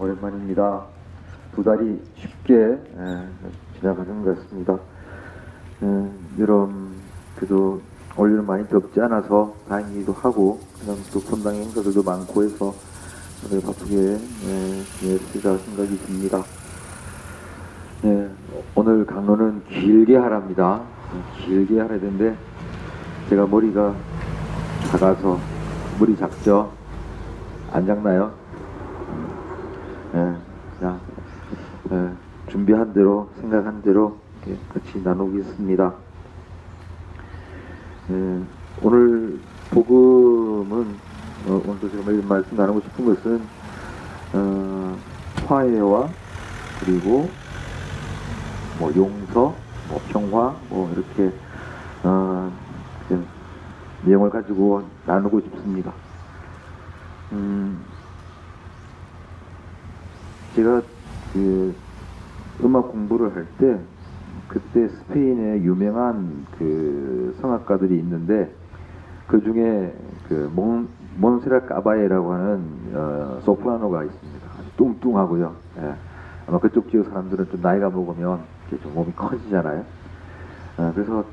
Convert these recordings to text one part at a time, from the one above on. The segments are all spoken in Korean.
오랜만입니다. 두 달이 쉽게 에, 지나가는 것 같습니다. 에, 여름 그래도 올여름 많이 덥지 않아서 다행이기도 하고 그다음 또 분당 행사들도 많고 해서 바쁘게 에, 지냈으리라 생각이 듭니다. 네, 오늘 강론은 길게 하랍니다. 길게 하라 되는데 제가 머리가 작아서 머리 작죠? 안 작나요? 예, 자, 예, 준비한 대로 생각한 대로 같이 나누겠습니다. 예, 오늘 복음은 어, 오늘도 제가 말씀 나누고 싶은 것은 어, 화해와 그리고 뭐 용서, 뭐 평화, 뭐 이렇게 어, 내용을 가지고 나누고 싶습니다. 음, 제가 그 음악 공부를 할 때 그때 스페인에 유명한 그 성악가들이 있는데 그 중에 그 몬, 몬세라 까바에라고 하는 어, 소프라노가 있습니다. 아주 뚱뚱하고요. 예. 아마 그쪽 지역 사람들은 좀 나이가 먹으면 좀 몸이 커지잖아요. 아, 그래서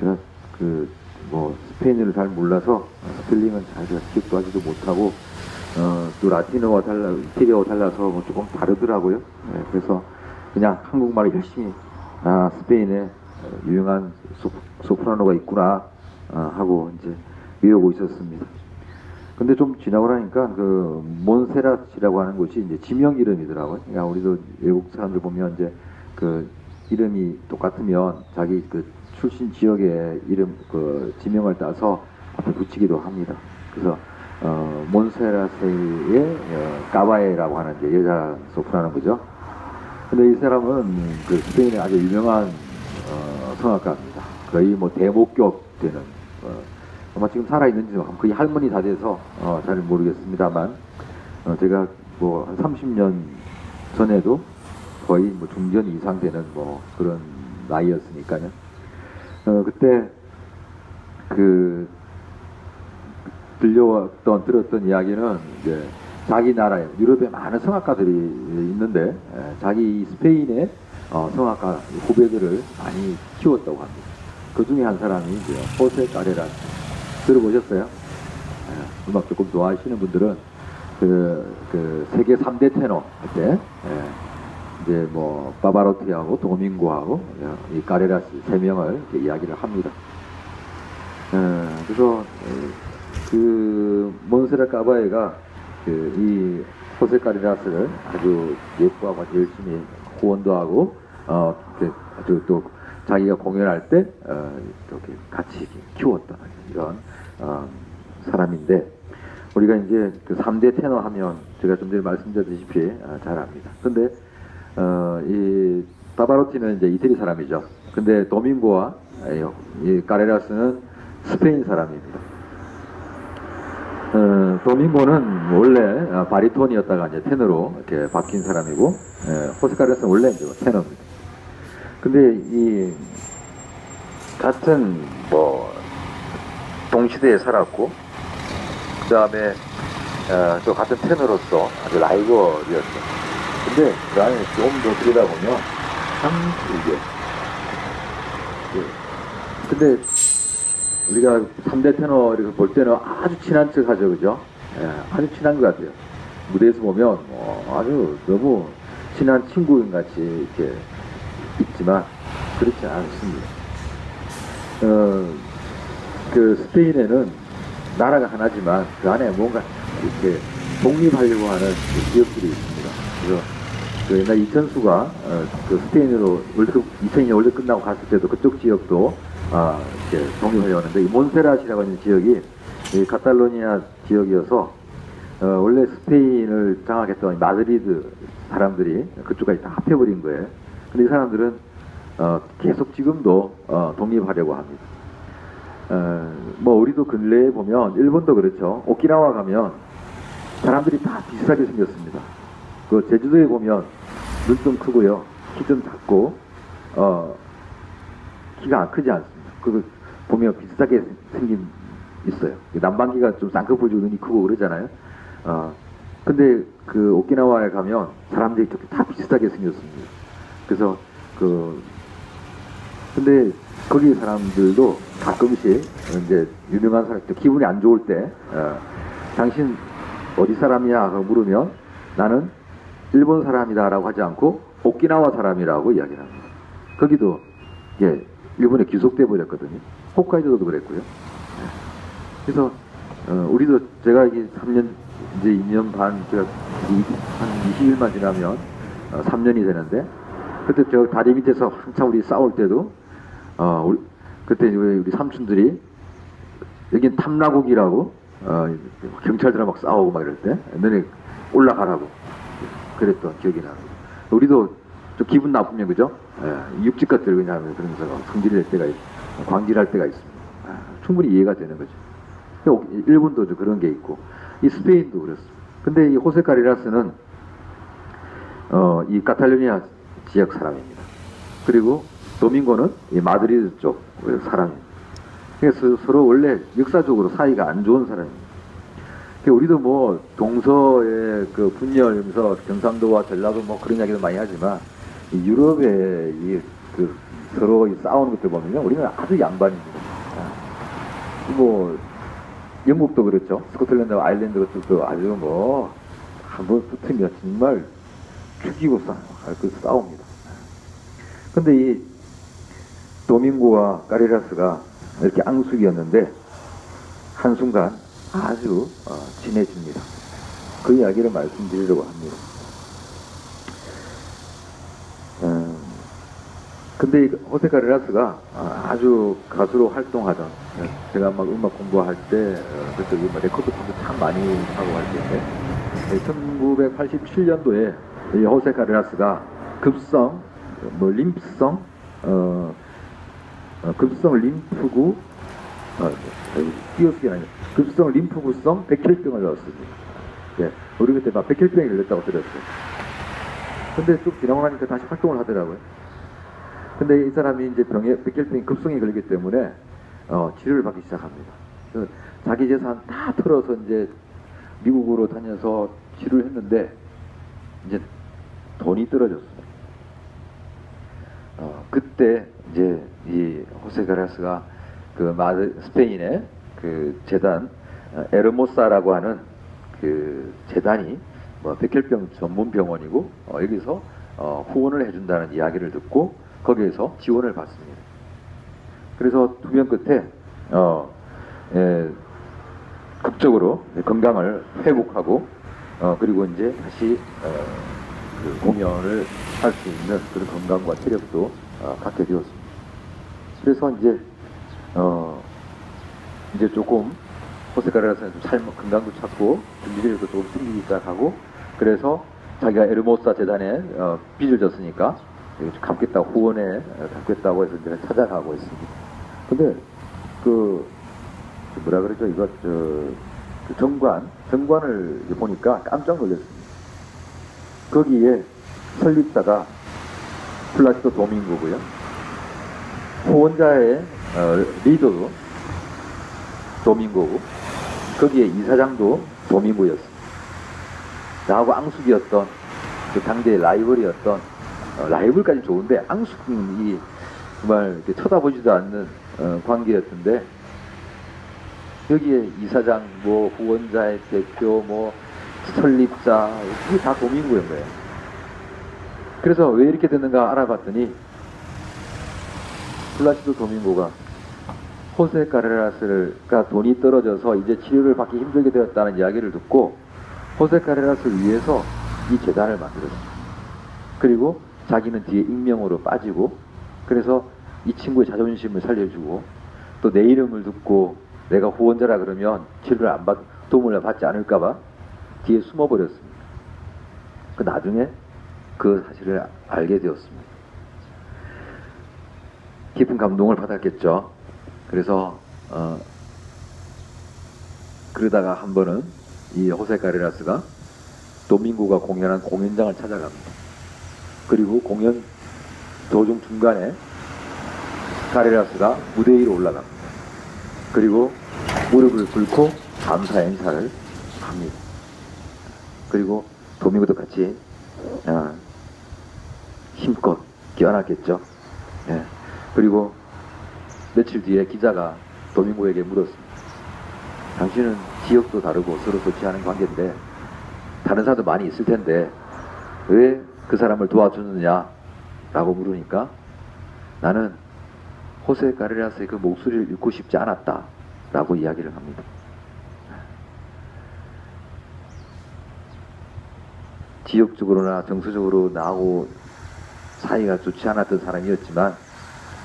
제가 그 뭐 스페인어를 잘 몰라서 스펠링은 잘 기억도 하지도 못하고 어, 또 라틴어와 달라 이태리어와 달라서 뭐 조금 다르더라고요. 예, 그래서 그냥 한국말을 열심히 아 스페인에 유명한 소, 소프라노가 있구나 아, 하고 이제 외우고 있었습니다. 근데 좀 지나고 나니까 그 몬세라치라고 하는 곳이 이제 지명 이름이더라고요. 그러니까 우리도 외국 사람들 보면 이제 그 이름이 똑같으면 자기 그 출신 지역의 이름 그 지명을 따서 앞에 붙이기도 합니다. 그래서 어, 몬세라세의 어, 까바에라고 하는 이제 여자 소프라노 거죠. 근데 이 사람은 그 스페인의 아주 유명한 어, 성악가입니다. 거의 뭐 대목격 되는 어, 아마 지금 살아있는지 거의 할머니 다 돼서 어, 잘 모르겠습니다만 어, 제가 뭐 한 30년 전에도 거의 뭐 중전 이상 되는 뭐 그런 나이였으니까요. 어, 그때 그 들려왔던 들었던 이야기는 이제 자기 나라에 유럽에 많은 성악가들이 있는데 에, 자기 스페인의 어, 성악가 후배들을 많이 키웠다고 합니다. 그 중에 한 사람이 이제 호세 까레라 들어보셨어요? 에, 음악 조금 좋아하시는 분들은 그, 그 세계 3대 테너 그때 에, 이제 뭐 바바로티하고 도밍고하고 이 까레라스 세 명을 이야기를 합니다. 에, 그래서 그 몬세라 까바에가 그 이 호세 까레라스를 아주 예뻐하고 아주 열심히 후원도 하고 어 아주 또 자기가 공연할 때 어, 이렇게 같이 키웠던 이런 어, 사람인데 우리가 이제 그 3대 테너 하면 제가 좀 전에 말씀드렸다시피 어, 잘 압니다. 근데 어, 이 바바로티는 이제 이태리 사람이죠. 근데 도밍고와 이 까레라스는 스페인 사람입니다. 어, 도밍고는 원래 바리톤이었다가 이제 테너로 이렇게 바뀐 사람이고, 예, 까레라스는 원래 이제 테너입니다. 근데 이 같은 뭐 동시대에 살았고, 그 다음에 어, 또 같은 테너로서 아주 라이벌이었죠. 근데 그 안에 좀더 들여다보면 참 이게 예. 근데 우리가 3대 테너 이렇게 볼 때는 아주 친한 척 하죠 그죠? 예, 아주 친한 것 같아요. 무대에서 보면 뭐 아주 너무 친한 친구인 같이 이렇게 있지만 그렇지 않습니다. 어, 그 스페인에는 나라가 하나지만 그 안에 뭔가 이렇게 독립하려고 하는 그 기업들이 있습니다. 그래서 그 옛날 이천수가 어, 그 스페인으로 월드컵 2002년 월드 끝나고 갔을 때도 그쪽 지역도 아, 이렇게 독립하려고 하는데 이 몬세라시라고 하는 지역이 이 카탈로니아 지역이어서 어, 원래 스페인을 장악했던 마드리드 사람들이 그쪽까지 다 합해버린 거예요. 근데 이 사람들은 어, 계속 지금도 어, 독립하려고 합니다. 어, 뭐 우리도 근래에 보면 일본도 그렇죠. 오키나와 가면 사람들이 다 비슷하게 생겼습니다. 그 제주도에 보면 눈 좀 크고요. 키 좀 작고, 어, 키가 크지 않습니다. 그 보면 비슷하게 생긴 있어요. 남방기가 좀 쌍꺼풀 주고 눈이 크고 그러잖아요. 어, 근데 그 오키나와에 가면 사람들이 이렇게 다 비슷하게 생겼습니다. 그래서 그 근데 거기 사람들도 가끔씩 이제 유명한 사람 또 기분이 안 좋을 때 어, 당신 어디 사람이야? 하고 물으면 나는 일본 사람이다라고 하지 않고 오키나와 사람이라고 이야기를 합니다. 거기도 예 일본에 귀속돼 버렸거든요. 홋카이도도 그랬고요. 예. 그래서 어, 우리도 제가 이게 3년 이제 2년 반 제가 이- 한 20일만 지나면 어, 3년이 되는데 그때 저 다리 밑에서 한참 우리 싸울 때도 어 우리, 그때 우리, 우리 삼촌들이 여긴 탐라국이라고 어, 경찰들랑 막 싸우고 막 이럴 때 너네 올라가라고 그랬던 기억이 나요. 우리도 좀 기분 나쁘면 그죠? 예, 육지 것들 그냥 그러면서 성질낼 때가 있, 광질할 때가 있습니다. 아, 충분히 이해가 되는 거죠. 또 일본도 좀 그런 게 있고 이 스페인도 그렇습니다. 근데 이 호세 카리라스는 어, 이 카탈루니아 지역 사람입니다. 그리고 도밍고는 이 마드리드 쪽 사람입니다. 그래서 서로 원래 역사적으로 사이가 안 좋은 사람입니다. 우리도 뭐 동서의 그 분열하면서 경상도와 전라도 뭐 그런 이야기도 많이 하지만 이 유럽의 이그 서로 이 싸우는 것들 보면요 우리는 아주 양반입니다. 아, 뭐 영국도 그렇죠. 스코틀랜드, 아일랜드 것들도 아주 뭐 한번 붙으면 정말 죽이고 싸, 그 싸웁니다. 근데 이 도밍고와 까리라스가 이렇게 앙숙이었는데 한순간 아주 어, 친해집니다. 그 이야기를 말씀드리려고 합니다. 근데 이 호세 카레라스가 아, 아주 가수로 활동하던 제가 막 음악 공부할 때 어, 그때 이 레코드판도 참 많이 하고 할 때인데 1987년도에 이 호세 카레라스가 급성 뭐 림프성 어, 어, 급성 림프구 어, 띄어쓰기 아니라 급성 림프구성 백혈병을 넣었습니다. 예, 우리 그때 막 백혈병이 걸렸다고 들었어요. 근데 쭉 지나고 나니까 다시 활동을 하더라고요. 근데 이 사람이 이제 병에 백혈병이 급성이 걸리기 때문에 어, 치료를 받기 시작합니다. 자기 재산 다 털어서 이제 미국으로 다녀서 치료를 했는데 이제 돈이 떨어졌어요. 어, 그때 이제 이 호세 가라스가 그 마드 스페인의 그 재단 어, 에르모사라고 하는 그 재단이 뭐 백혈병 전문 병원이고 어, 여기서 어, 후원을 해준다는 이야기를 듣고 거기에서 지원을 받습니다. 그래서 투명 끝에 어, 예, 극적으로 건강을 회복하고 어, 그리고 이제 다시 어, 그 공연을 할 수 있는 그런 건강과 체력도 어, 갖게 되었습니다. 그래서 이제 어 이제 조금 호세카레라스는 좀 삶, 건강도 찾고 준비력도 조금 생기기 시작하고 그래서 자기가 에르모사 재단에 어, 빚을 졌으니까 갚겠다고 후원에 어, 갚겠다고 해서 이제 찾아가고 있습니다. 근데 그 뭐라 그러죠 이거 저, 그 정관 정관을 보니까 깜짝 놀랐습니다. 거기에 설립자가 플라시도 도밍고고요. 후원자의 어, 리더도 도밍고고 거기에 이사장도 도밍고였습니다. 나하고 앙숙이었던 그 당대의 라이벌이었던 어, 라이벌까지 좋은데 앙숙이 정말 이렇게 쳐다보지도 않는 어, 관계였던데 여기에 이사장, 뭐 후원자의 대표, 뭐 설립자 이게 다 도민구인 거예요. 그래서 왜 이렇게 됐는가 알아봤더니 플라시도 도민고가 호세 카레라스가 돈이 떨어져서 이제 치료를 받기 힘들게 되었다는 이야기를 듣고 호세 카레라스를 위해서 이 재단을 만들었습니다. 그리고 자기는 뒤에 익명으로 빠지고 그래서 이 친구의 자존심을 살려주고 또 내 이름을 듣고 내가 후원자라 그러면 치료를 안 받, 도움을 받지 않을까봐 뒤에 숨어버렸습니다. 그 나중에 그 사실을 알게 되었습니다. 깊은 감동을 받았겠죠. 그래서 어, 그러다가 한 번은 이 호세 카레라스가 도밍고가 공연한 공연장을 찾아갑니다. 그리고 공연 도중 중간에 카레라스가 무대 위로 올라갑니다. 그리고 무릎을 꿇고 감사 인사를 합니다. 그리고 도민구도 같이 어, 힘껏 끼어났겠죠. 예. 그리고 며칠 뒤에 기자가 도민구에게 물었습니다. 당신은 지역도 다르고 서로 좋지 않은 관계인데 다른 사람도 많이 있을 텐데 왜 그 사람을 도와주느냐 라고 물으니까 나는 호세 가르라스의 그 목소리를 잃고 싶지 않았다 라고 이야기를 합니다. 지역적으로나 정서적으로 나하고 사이가 좋지 않았던 사람이었지만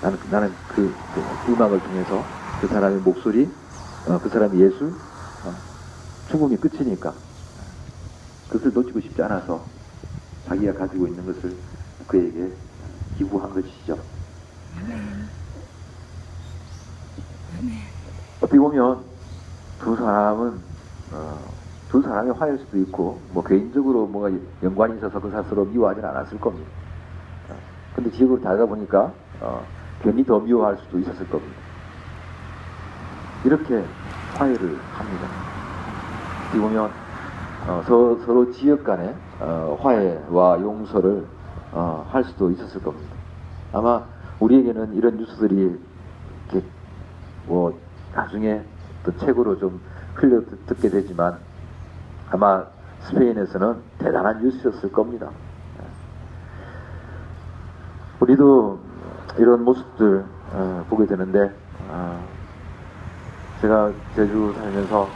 나는, 나는 그, 그 음악을 통해서 그 사람의 목소리, 어, 그 사람의 예술, 어, 죽음이 끝이니까 그것을 놓치고 싶지 않아서 자기가 가지고 있는 것을 그에게 기부한 것이죠. 어떻게 보면 두 사람은 어, 두 사람의 화해일 수도 있고 뭐 개인적으로 뭐가 연관이 있어서 그 사람 서로 미워하진 않았을 겁니다. 어, 근데 지역으로 다르다 보니까 어, 괜히 더 미워할 수도 있었을 겁니다. 이렇게 화해를 합니다. 어떻게 보면 어, 서, 서로 지역 간의 어, 화해와 용서를 어, 할 수도 있었을 겁니다. 아마 우리에게는 이런 뉴스들이 이렇게 뭐 나중에 또 책으로 좀 흘려 듣- 듣게 되지만 아마 스페인에서는 대단한 뉴스였을 겁니다. 우리도 이런 모습들 어, 보게 되는데 어, 제가 제주 살면서